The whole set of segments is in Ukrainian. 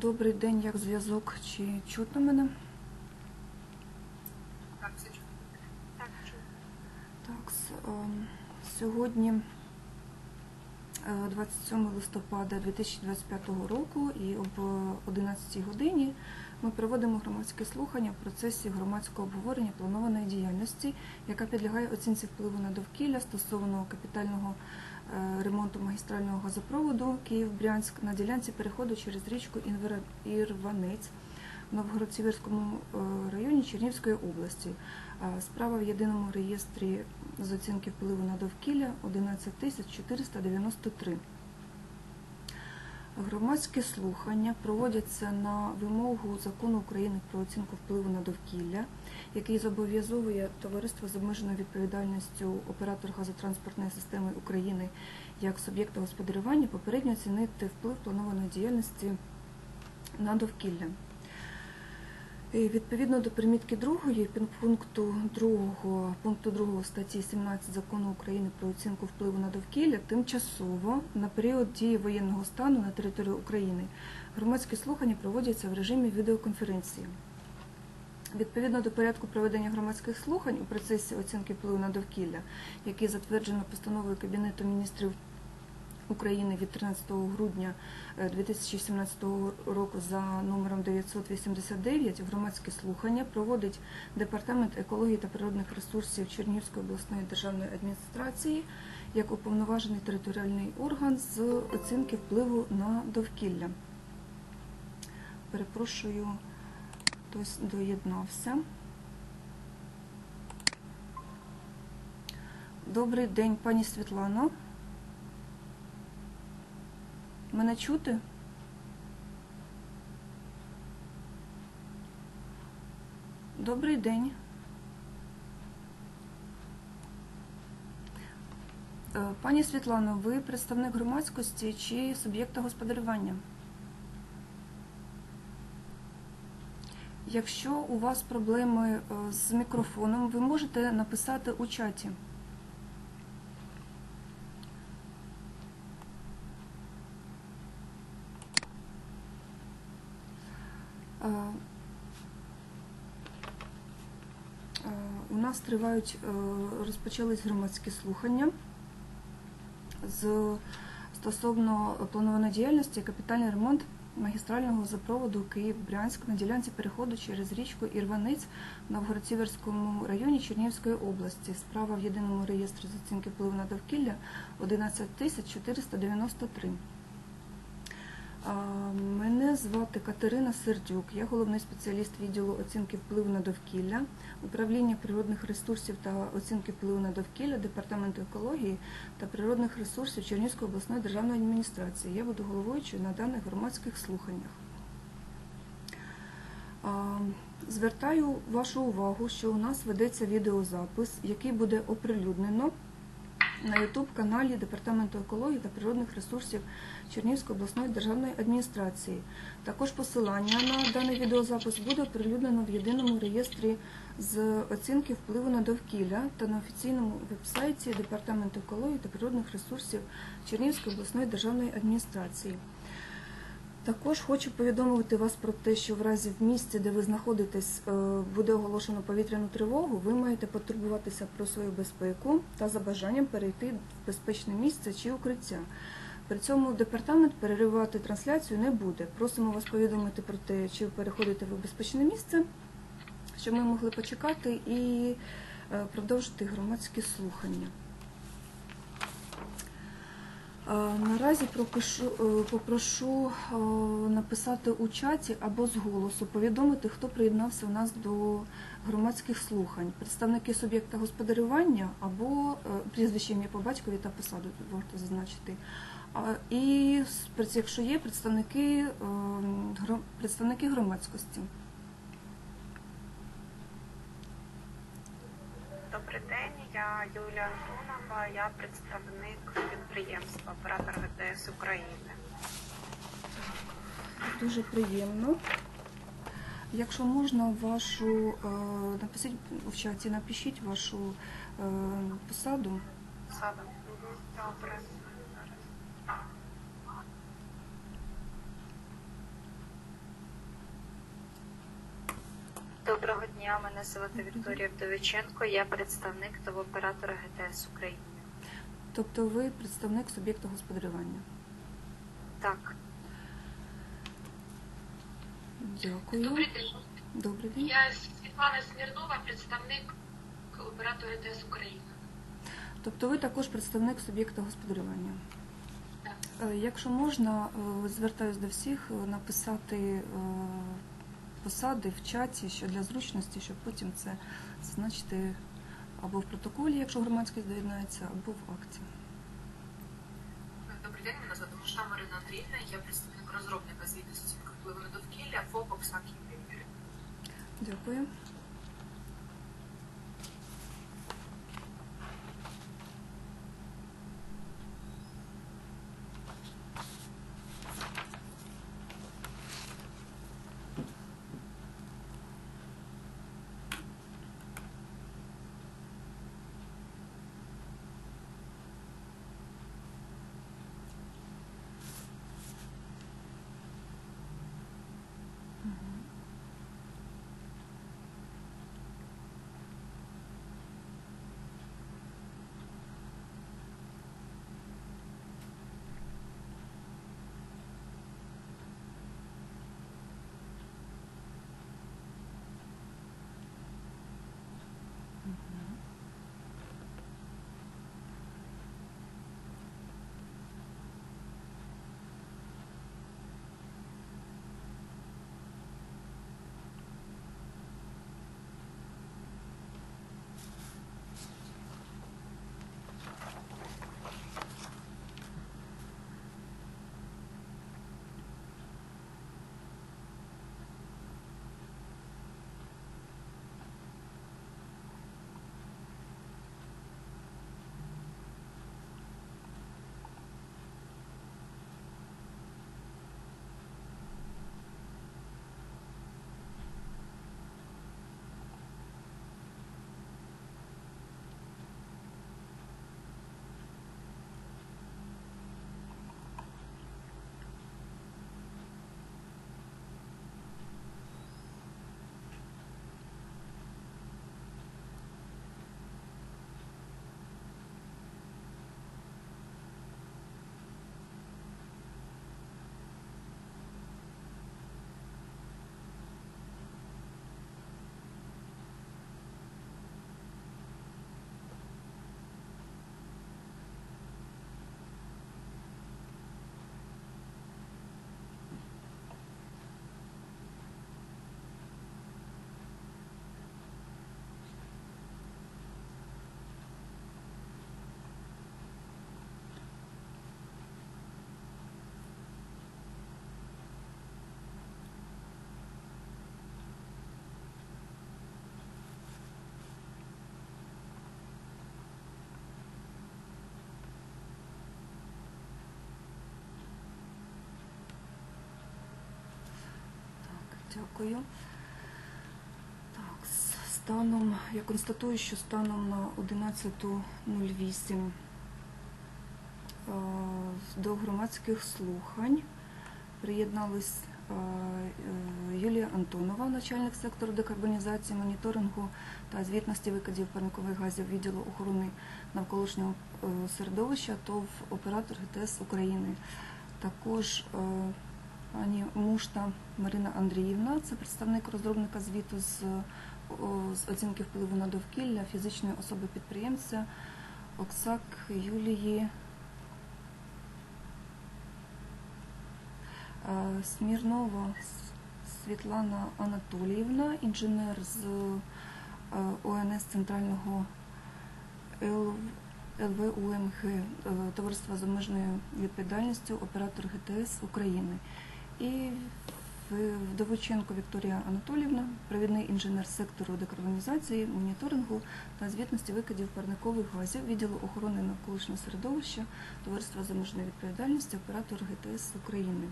Добрий день, як зв'язок? Чи чутно мене? Так, все. Так. Так, ем, сьогодні е, 27 листопада 2025 року і об 11 годині ми проводимо громадське слухання в процесі громадського обговорення планованої діяльності, яка підлягає оцінці впливу на довкілля стосовно капітального е, ремонту магістрального газопроводу Київ-Брянськ на ділянці переходу через річку Ірванець в Новгород-Сіверському е, районі Чернівської області. Справа в єдиному реєстрі з оцінки впливу на довкілля 11 493. Громадські слухання проводяться на вимогу закону України про оцінку впливу на довкілля, який зобов'язовує товариство з обмеженою відповідальністю оператор газотранспортної системи України як суб'єкта господарювання попередньо оцінити вплив планованої діяльності на довкілля. І Відповідно до примітки 2 пункту 2, пункту 2 статті 17 Закону України про оцінку впливу на довкілля тимчасово на період дії воєнного стану на території України громадські слухання проводяться в режимі відеоконференції. Відповідно до порядку проведення громадських слухань у процесі оцінки впливу на довкілля, який затверджено постановою Кабінету міністрів України від 13 грудня е, 2017 року за номером 989 громадські слухання проводить Департамент екології та природних ресурсів Чернігівської обласної державної адміністрації як уповноважений територіальний орган з оцінки впливу на довкілля. Перепрошую, хтось доєднався. Добрий день, пані Світлано. Мене чути? Добрий день. Е, Пані Світлано, ви представник громадськості чи суб'єкта господарювання? Якщо у вас проблеми е, з мікрофоном, ви можете написати у чаті. Нас тривають, е, розпочались громадські слухання з стосовно планованої діяльності капітальний ремонт магістрального запроводу Київ-Брянськ на ділянці переходу через річку Ірванець в Новгород-Сіверському районі Чернігівської області. Справа в єдиному реєстрі з оцінки впливу на довкілля 11 493. Мене звати Катерина Сердюк, я головний спеціаліст відділу оцінки впливу на довкілля, управління природних ресурсів та оцінки впливу на довкілля Департаменту екології та природних ресурсів Чернігівської обласної державної адміністрації. Я буду головуючою на даних громадських слуханнях. Звертаю вашу увагу, що у нас ведеться відеозапис, який буде оприлюднено на YouTube каналі Департаменту екології та природних ресурсів Чернігівської обласної державної адміністрації. Також посилання на даний відеозапис буде оприлюднено в єдиному реєстрі з оцінки впливу на довкілля та на офіційному вебсайті Департаменту екології та природних ресурсів Чернігівської обласної державної адміністрації. Також хочу повідомити вас про те, що в разі в місці, де ви знаходитесь, е, буде оголошено повітряну тривогу, ви маєте потурбуватися про свою безпеку та за бажанням перейти в безпечне місце чи укриття. При цьому департамент переривати трансляцію не буде. Просимо вас повідомити про те, чи переходите ви в безпечне місце, щоб ми могли почекати і е, продовжити громадські слухання. Наразі пропишу, е, попрошу е, написати у чаті або з голосу, повідомити, хто приєднався у нас до громадських слухань. Представники суб'єкта господарювання або е, прізвище ім'я по батькові та посаду варто зазначити. І якщо є представники, представники громадськості. Добрий день, я Юлія Антонова, я представник підприємства оператор ВТС України. Дуже приємно. Якщо можна, вашу е, напишіть в чаті, напишіть вашу е, посаду. Сада. Добре. Зараз. Дня, мене звати Вікторія Вдовиченко, я представник та оператора ГТС України. Тобто ви представник суб'єкта господарювання. Так, Дякую. Добрий день. Добрий день. Я Світлана Смірнова, представник оператора ТС України. Тобто ви також представник суб'єкта господарювання. Так. Е, Якщо можна, е, звертаюсь до всіх е, написати посади в чаті, що для зручності, щоб потім це зазначити або в протоколі, якщо громадськість доєднається, або в акті. Добрий день, мене звати Муша Марина Андріївна, я представник розробника звіту з оцінки впливу на довкілля ФОП «Оксак Дякую. Дякую. Так, станом, я констатую, що станом на 11.08 е, до громадських слухань приєднались е, е, Юлія Антонова, начальник сектору декарбонізації, моніторингу та звітності викидів парникових газів відділу охорони навколишнього середовища ТОВ оператор ГТС України. Також пані Мушта Марина Андріївна, це представник розробника звіту з, з оцінки впливу на довкілля фізичної особи підприємця Оксак Юлії Е, Смірнова Світлана Анатоліївна, інженер з е, ОНС Центрального ЛВУМГ е, Товариства з обмеженою відповідальністю оператор ГТС України. І Вдовиченко Вікторія Анатоліївна, провідний інженер сектору декарбонізації, моніторингу та звітності викидів парникових газів відділу охорони навколишнього середовища Товариства з обмеженою відповідальністю оператор ГТС України.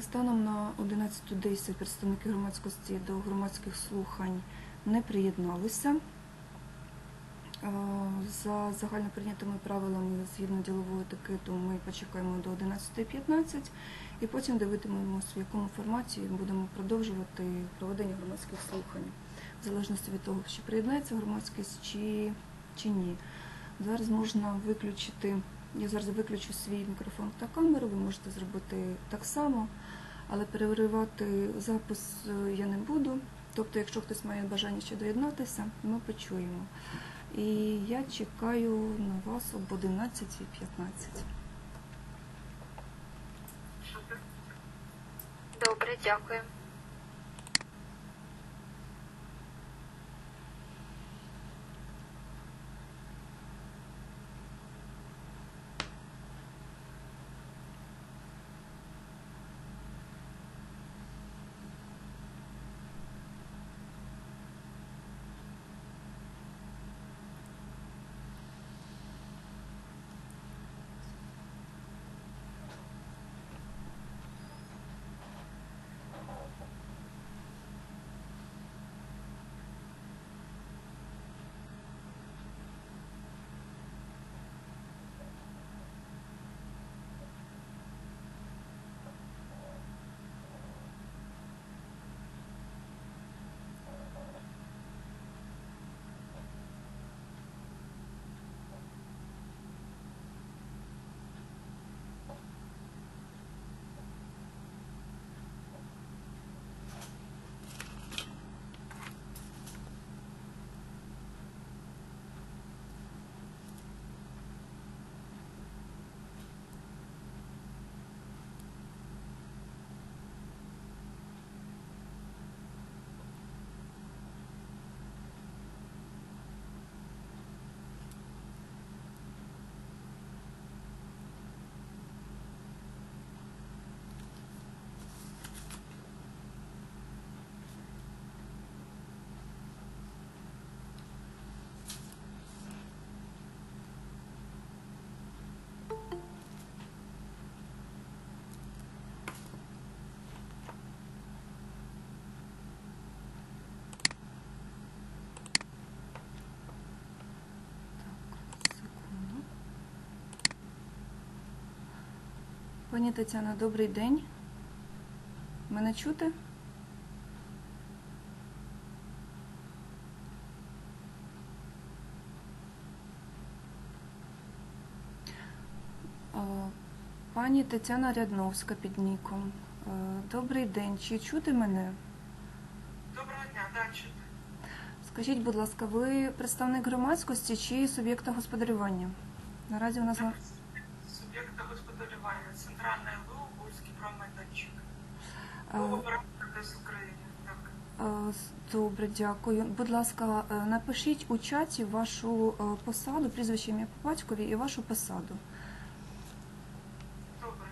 Станом на 11.10 представники громадськості до громадських слухань не приєдналися. За загальноприйнятими правилами згідно ділового етикету ми почекаємо до 11.15 і потім дивитимемося, в якому форматі будемо продовжувати проведення громадських слухань, в залежності від того, чи приєднається громадськість чи, чи ні. Зараз можна виключити, я зараз виключу свій мікрофон та камеру, ви можете зробити так само, але переривати запис е, я не буду. Тобто, якщо хтось має бажання ще доєднатися, ми почуємо. І я чекаю на вас об 11.15. Добре, дякую. Пані Тетяна, добрий день. Мене чути? Пані Тетяна Рядновська під ніком. Е, Добрий день. Чи чути мене? Доброго дня, да, чути. Скажіть, будь ласка, ви представник громадськості чи суб'єкта господарювання? Наразі у нас центральний ЛУ, Гурський промайданчик. Був України. Добре, дякую. Будь ласка, е, напишіть у чаті вашу е, посаду, прізвище ім'я по батькові і вашу посаду. Добре.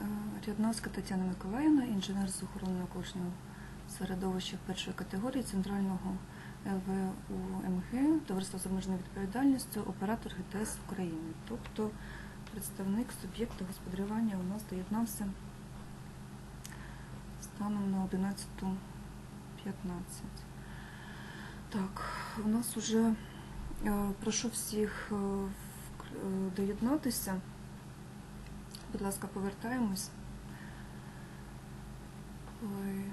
Е, Рядновська Тетяна Миколаївна, інженер з охорони навколишнього середовища першої категорії центрального ЛВУМГ, товариство з обмеженою відповідальністю, оператор ГТС України. Тобто представник суб'єкта господарювання у нас доєднався станом на 11.15. Так, у нас уже е, прошу всіх е, е, доєднатися. Будь ласка, повертаємось. Ой.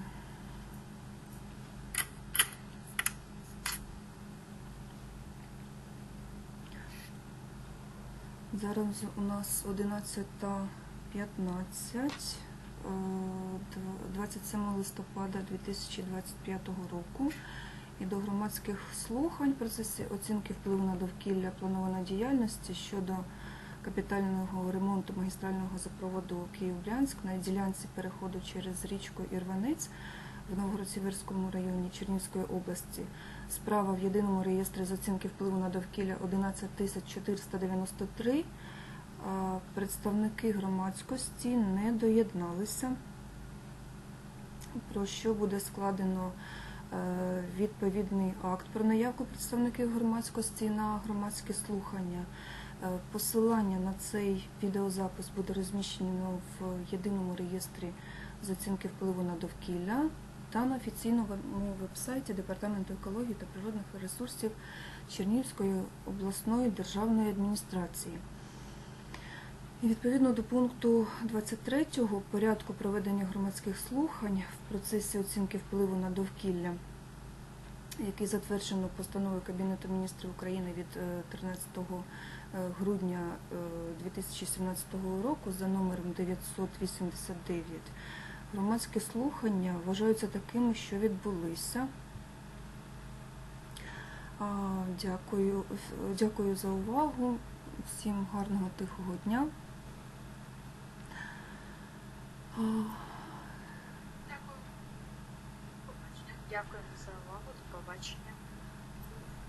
Зараз у нас 11.15, е, дв- 27 листопада 2025 року. І до громадських слухань процесі оцінки впливу на довкілля планованої діяльності щодо капітального ремонту магістрального газопроводу Київ-Брянськ на ділянці переходу через річку Ірванець в Новгород-Сіверському районі Чернівської області. Справа в єдиному реєстрі з оцінки впливу на довкілля 11493. А Представники громадськості не доєдналися, про що буде складено е, відповідний акт про наявку представників громадськості на громадські слухання. Е, Посилання на цей відеозапис буде розміщено в єдиному реєстрі з оцінки впливу на довкілля та на офіційному веб-сайті Департаменту екології та природних ресурсів Чернігівської обласної державної адміністрації. І відповідно до пункту 23 порядку проведення громадських слухань в процесі оцінки впливу на довкілля, який затверджено постановою Кабінету міністрів України від е, 13 е, грудня е, 2017 року за номером 989, громадські слухання вважаються такими, що відбулися. Дякую, дякую за увагу. Всім гарного тихого дня. Дякую. За увагу. До побачення.